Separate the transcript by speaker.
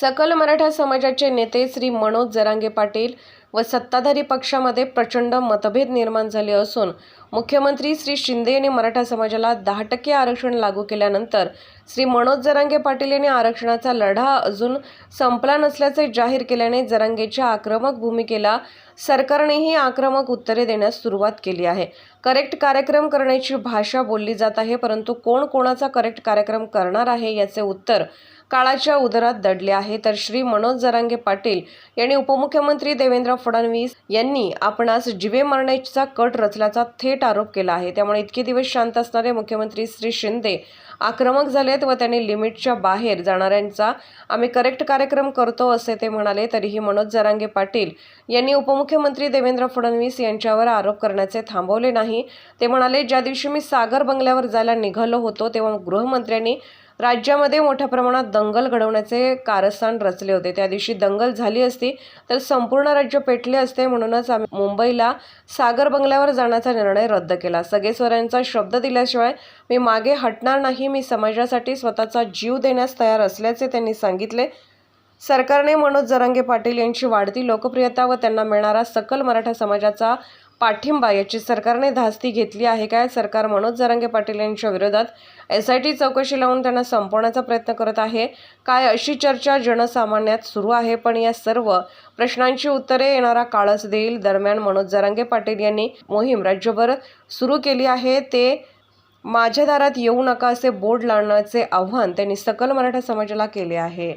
Speaker 1: सकल मराठा समाजाचे नेते श्री मनोज जरांगे पाटील व सत्ताधारी पक्षामध्ये प्रचंड मतभेद निर्माण झाले असून मुख्यमंत्री श्री शिंदे यांनी मराठा समाजाला दहा टक्के आरक्षण लागू केल्यानंतर श्री मनोज जरांगे पाटील यांनी आरक्षणाचा लढा अजून संपला नसल्याचे जाहीर केल्याने जरांगेच्या आक्रमक भूमिकेला सरकारनेही आक्रमक उत्तरे देण्यास सुरुवात केली आहे. करेक्ट कार्यक्रम करण्याची भाषा बोलली जात आहे परंतु कोण कोणाचा करेक्ट कार्यक्रम करणार आहे याचे उत्तर काळाच्या उदरात दडले आहे. तर श्री मनोज जरांगे पाटील यांनी उपमुख्यमंत्री देवेंद्र फडणवीस यांनी आपणास जिवे मारण्याचा कट रचल्याचा थेट आरोप केला आहे. त्यामुळे इतके दिवस शांत असणारे मुख्यमंत्री श्री शिंदे आक्रमक झालेत व त्यांनी लिमिटच्या बाहेर जाणाऱ्यांचा आम्ही करेक्ट कार्यक्रम करतो असे ते म्हणाले. तरीही मनोज जरांगे पाटील यांनी उपमुख्यमंत्री देवेंद्र फडणवीस यांच्यावर आरोप करण्याचे थांबवले नाही. ते म्हणाले ज्या दिवशी मी सागर बंगल्यावर जायला निघालो होतो तेव्हा गृहमंत्र्यांनी राज्यामध्ये मोठ्या प्रमाणात दंगल घडवण्याचे कारस्थान रचले होते. त्या दिवशी दंगल झाली असती तर संपूर्ण राज्य पेटले असते म्हणूनच आम्ही मुंबईला सागर बंगल्यावर जाण्याचा निर्णय रद्द केला. सगेश्वरांचा शब्द दिल्याशिवाय मी मागे हटणार नाही. मी समाजासाठी स्वतःचा जीव देण्यास तयार असल्याचे त्यांनी सांगितले. सरकारने मनोज जरांगे पाटील यांची वाढती लोकप्रियता व त्यांना मिळणारा सकल मराठा समाजाचा पाठिंबा याची सरकारने धास्ती घेतली आहे काय? सरकार मनोज जरांगे पाटील यांच्या विरोधात एस आय टी चौकशी लावून त्यांना संपवण्याचा प्रयत्न करत आहे. काय अशी चर्चा जनसामान्यात सुरू आहे? पण या सर्व प्रश्नांची उत्तरे येणारा काळच देईल. दरम्यान मनोज जरांगे पाटील यांनी मोहीम राज्यभर सुरू केली आहे. ते माझ्या दारात येऊ नका असे बोर्ड लावण्याचे आव्हान त्यांनी सकल मराठा समाजाला केले आहे.